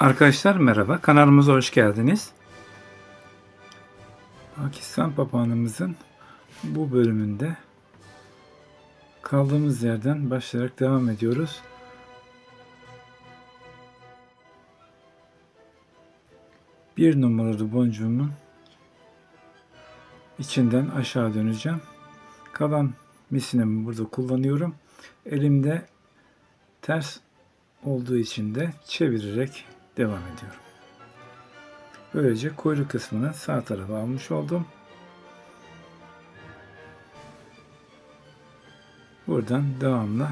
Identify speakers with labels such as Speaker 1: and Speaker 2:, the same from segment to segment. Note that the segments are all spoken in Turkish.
Speaker 1: Arkadaşlar merhaba, kanalımıza hoş geldiniz. Pakistan papağanımızın bu bölümünde kaldığımız yerden başlayarak devam ediyoruz. Bir numaralı boncuğumun içinden aşağı döneceğim. Kalan misinimi burada kullanıyorum. Elimde ters olduğu için de çevirerek devam ediyorum. Böylece kuyruk kısmını sağ tarafa almış oldum. Buradan devamlı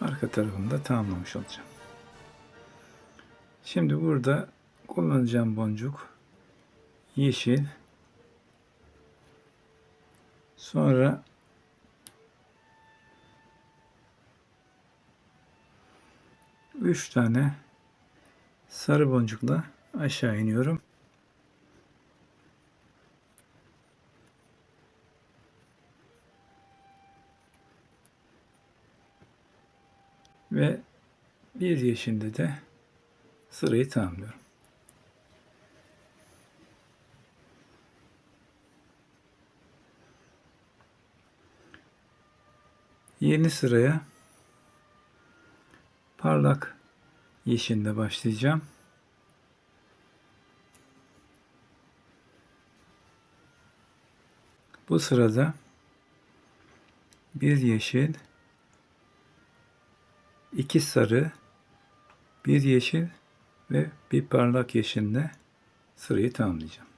Speaker 1: arka tarafını da tamamlamış olacağım. Şimdi burada kullanacağım boncuk yeşil. Sonra üç tane sarı boncukla aşağı iniyorum. Ve bir yeşilde de sırayı tamamlıyorum. Yeni sıraya parlak yeşille başlayacağım. Bu sırada bir yeşil, iki sarı, bir yeşil ve bir parlak yeşille sırayı tamamlayacağım.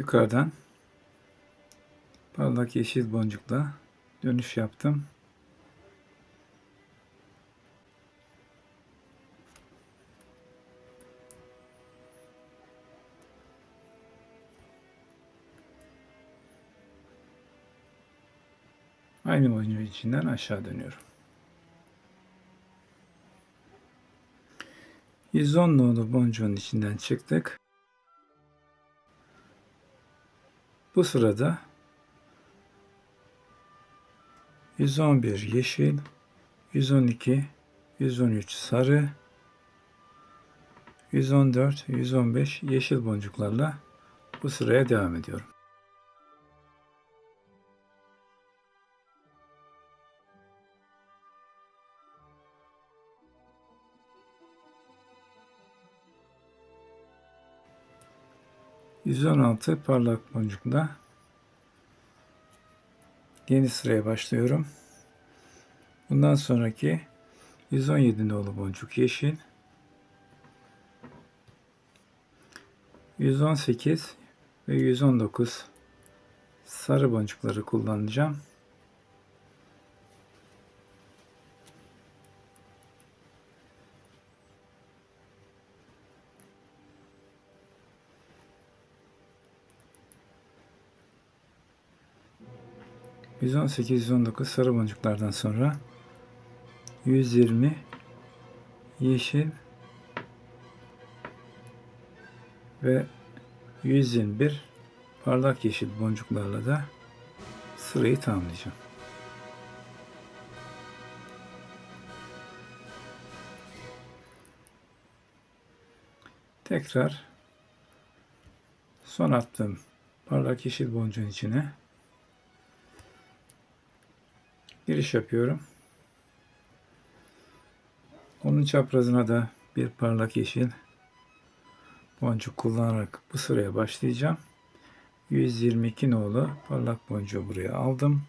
Speaker 1: Yukarıdan parlak yeşil boncukla dönüş yaptım. Aynı boncuğun içinden aşağı dönüyorum. 110 nolu boncuğun içinden çıktık. Bu sırada 111 yeşil, 112, 113 sarı, 114, 115 yeşil boncuklarla bu sıraya devam ediyorum. %16 parlak boncukla yeni sıraya başlıyorum. Bundan sonraki 117 nolu boncuk yeşil. 118 ve 119 sarı boncukları kullanacağım. %18-19 sarı boncuklardan sonra 120 yeşil ve 121 parlak yeşil boncuklarla da sırayı tamamlayacağım. Tekrar son attığım parlak yeşil boncuğun içine giriş yapıyorum. Onun çaprazına da bir parlak yeşil boncuk kullanarak bu sıraya başlayacağım. 122 nolu parlak boncuğu buraya aldım.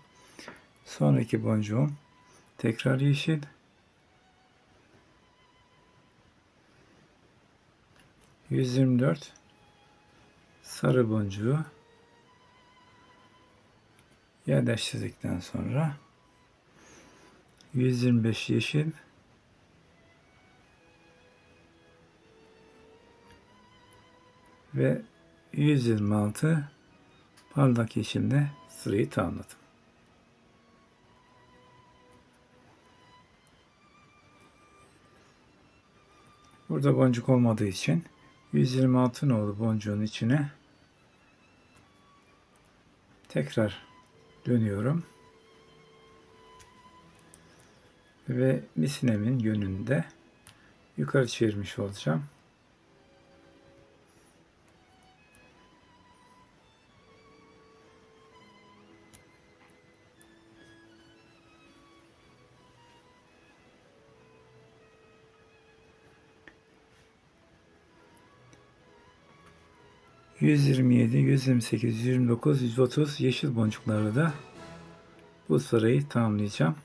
Speaker 1: Sonraki boncuğum tekrar yeşil. ...124... ...sarı boncuğu... ...yerleştirdikten sonra... 125 yeşil. Ve 126 parlak yeşille sırayı tamamladım. Burada boncuk olmadığı için 126 nolu boncuğun içine tekrar dönüyorum. Ve misinemin yönünde yukarı çevirmiş olacağım. ...127, 128, 129, 130 yeşil boncuklarla da bu sırayı tamamlayacağım.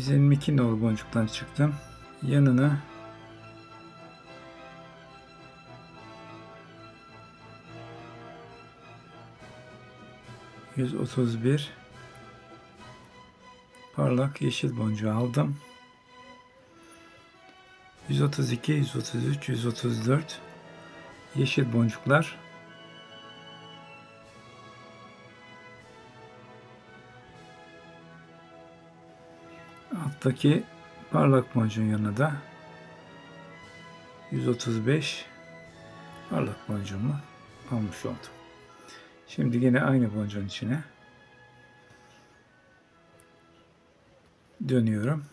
Speaker 1: ...122 nolu boncuktan çıktım. Yanına... ...131... ...parlak yeşil boncuğu aldım. 132, 133, 134 yeşil boncuklar. Alttaki parlak boncuğun yanına da 135 parlak boncuğumu almış oldum. Şimdi yine aynı boncuğun içine dönüyorum.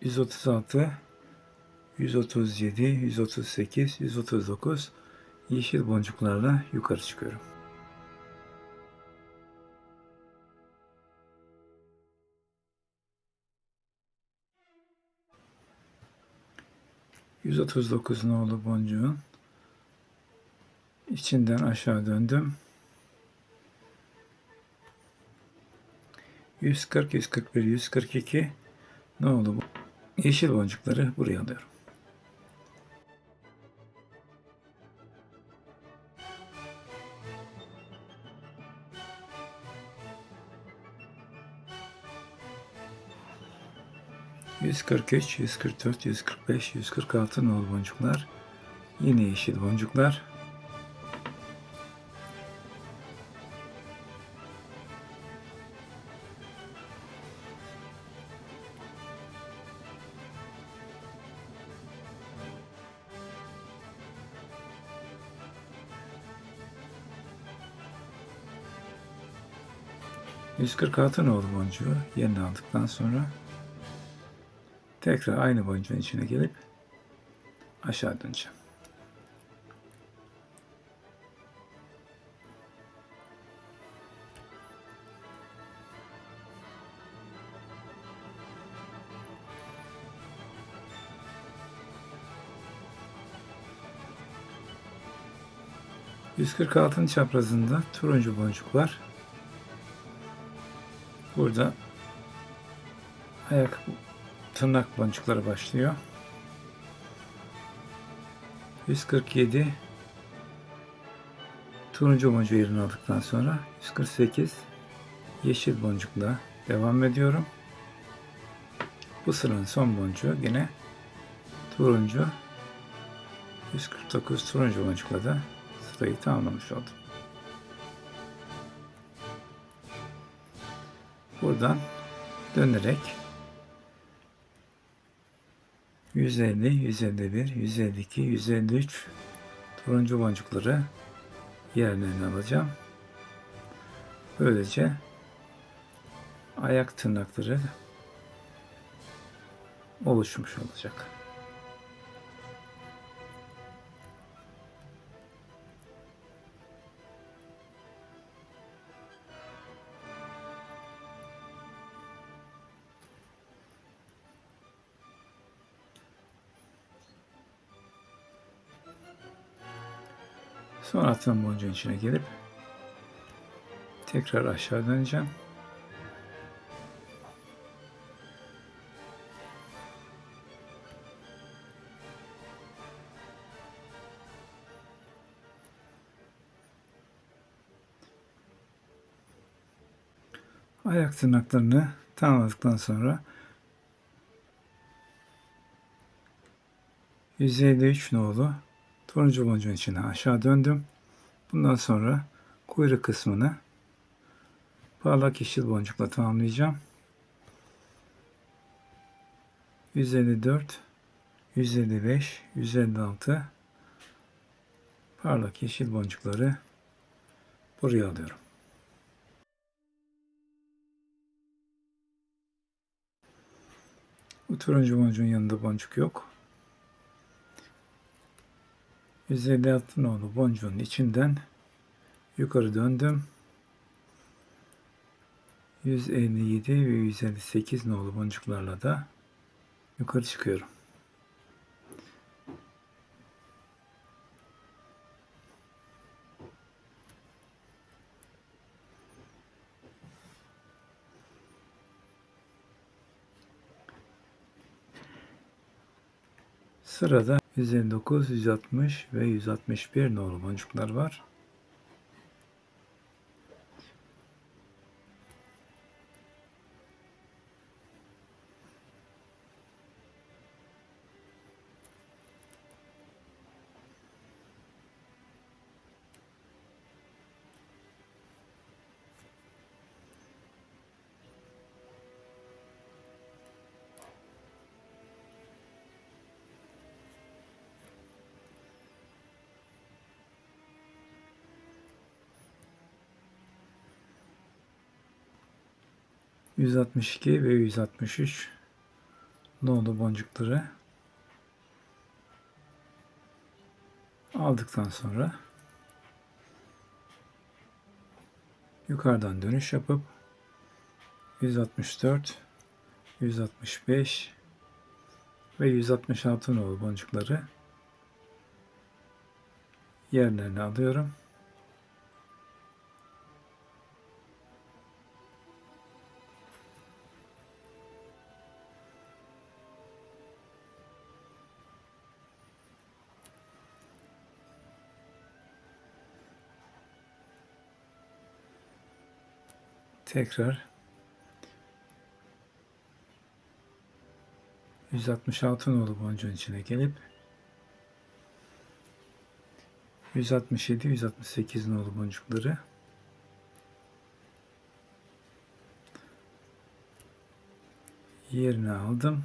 Speaker 1: Yüz otuz altı, yüz otuz yedi, yüz otuz sekiz, yüz otuz dokuz yeşil boncuklarla yukarı çıkıyorum. Yüz otuz dokuz nolu boncuğun içinden aşağı döndüm. 140, 141, 142 ne oldu bu? Yeşil boncukları buraya alıyorum. Yüz kırk üç, yüz kırk dört, yüz kırk beş, yüz kırk altı nol boncuklar. Yine yeşil boncuklar. 146 nolu boncuğu yerine aldıktan sonra tekrar aynı boncuğun içine gelip aşağı döneceğim. ...146'ın çaprazında turuncu boncuk var. Burada ayak tırnak boncukları başlıyor. 147 turuncu boncuğu yerini aldıktan sonra 148 yeşil boncukla devam ediyorum. Bu sıranın son boncuğu yine turuncu 149 turuncu boncukla da sırayı tamamlamış oldum. Buradan dönerek 150, 151, 152, 153 turuncu boncukları yerlerine alacağım. Böylece ayak tırnakları oluşmuş olacak. Sonra attığım boncuğun içine gelip tekrar aşağı döneceğim. Ayak tırnaklarını tamamladıktan sonra 153 nolu turuncu boncuğun içine aşağı döndüm. Bundan sonra kuyruk kısmını parlak yeşil boncukla tamamlayacağım. 154 155 156 parlak yeşil boncukları buraya alıyorum. Bu turuncu boncuğun yanında boncuk yok. 156 nolu boncuğun içinden yukarı döndüm. 157 ve 158 nolu boncuklarla da yukarı çıkıyorum. Sırada 159, 160 ve 161 nolu boncuklar var. ...162 ve 163 nolu boncukları? Aldıktan sonra yukarıdan dönüş yapıp 164 165 ve 166 nolu boncukları? Yerlerine alıyorum. Tekrar 166 nolu boncuğun içine gelip 167 168 nolu boncukları yerine aldım.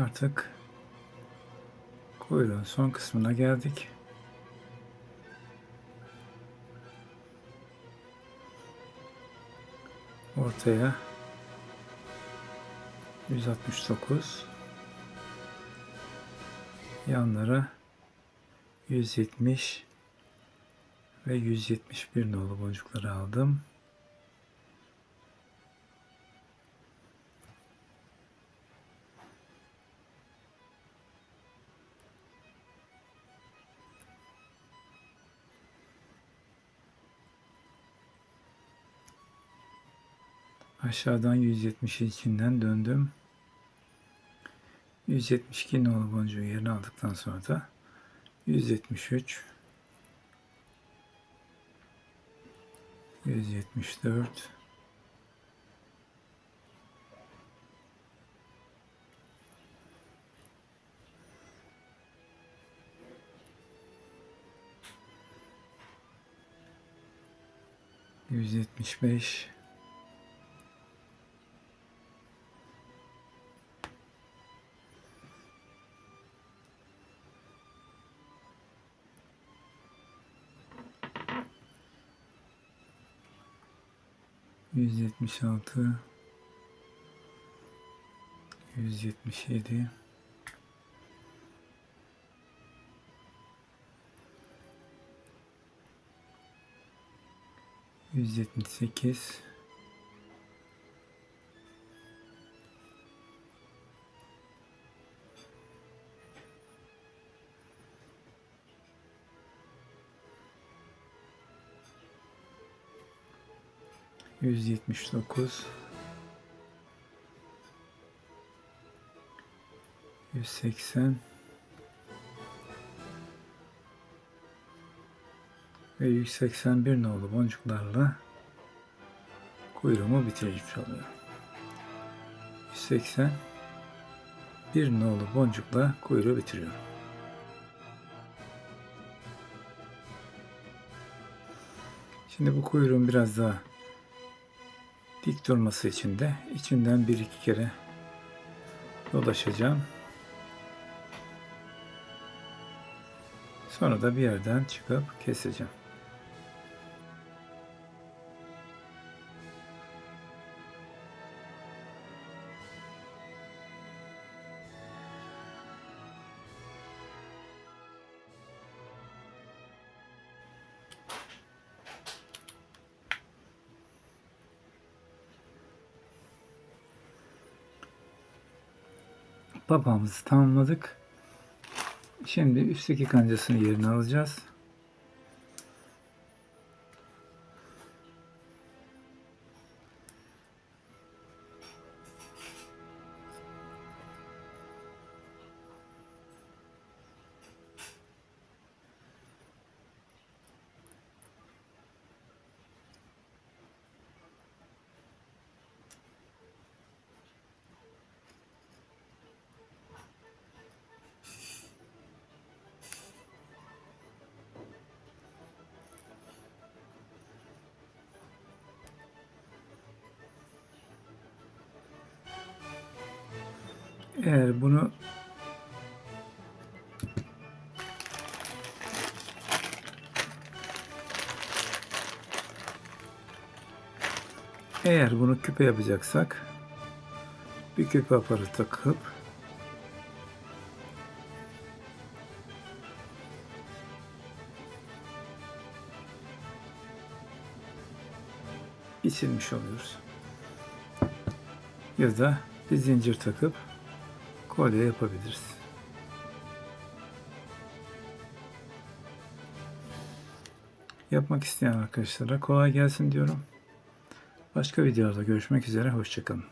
Speaker 1: Artık kuyruğun son kısmına geldik. ortaya 169 yanlara 170 ve 171 nolu boncukları aldım. Aşağıdan 170 içinden döndüm. 172 nolu boncuğu yerine aldıktan sonra da 173 174 175 176 177 178 179 180 ve 181 nolu boncuklarla kuyruğumu bitirmiş oluyorum. 180 bir nolu boncukla kuyruğu bitiriyorum. Şimdi bu kuyruğun biraz daha dik durması için de içinden bir iki kere dolaşacağım. Sonra da bir yerden çıkıp keseceğim. Papağımızı tamamladık. Şimdi üstteki kancasını yerine alacağız. Eğer bunu Eğer bunu küpe yapacaksak bir küpe aparatı takıp geçirmiş oluyoruz. Ya da bir zincir takıp kolye yapabiliriz. Yapmak isteyen arkadaşlara kolay gelsin diyorum. Başka videolarda görüşmek üzere. Hoşçakalın.